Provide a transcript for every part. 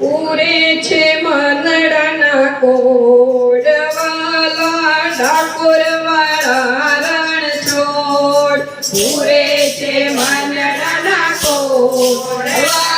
ઉરે છે મનડાના કોડવા લાડા કોરવાળા રણ છોડ. ઉરે છે મનડાના કોડવા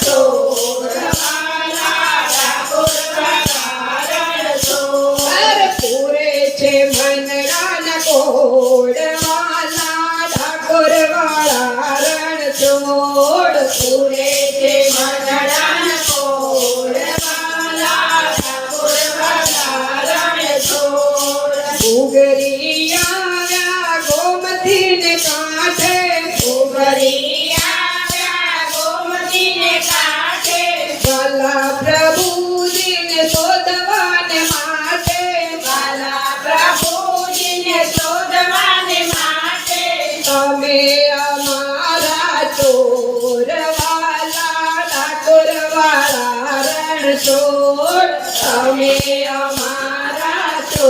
છોડ અમે અમારા છો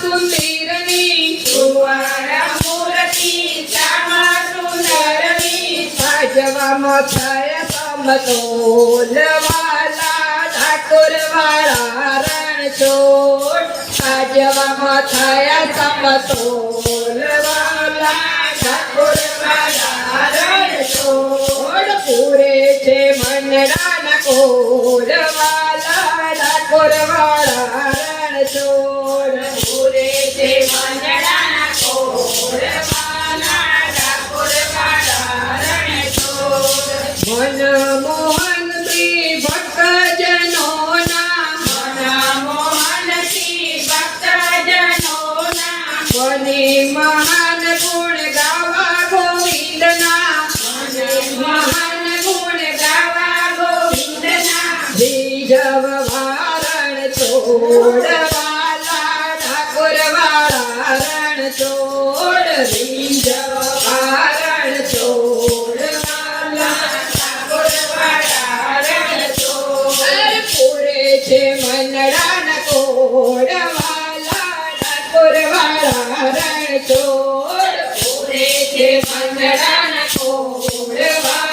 સુંદરની કુમારા મૂર્તિ શ્યામા સુંદરની સાજવામાં થાય સમતોલવાલા ઠાકોરવાળા રણછોડ સાજવામાં થાય સમતોલવાલા ઠાકોરવાળા રણછોડ પૂરે છે મનરાના કો છોડ બીજ કારણ છોડ કારણ છોડ પૂરે છે મંડળા ન કોડ વાલા ઠાકોર વાળા રણ છોડ પૂરે છે મંડળા ન કોડ વાલા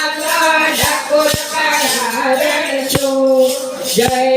જય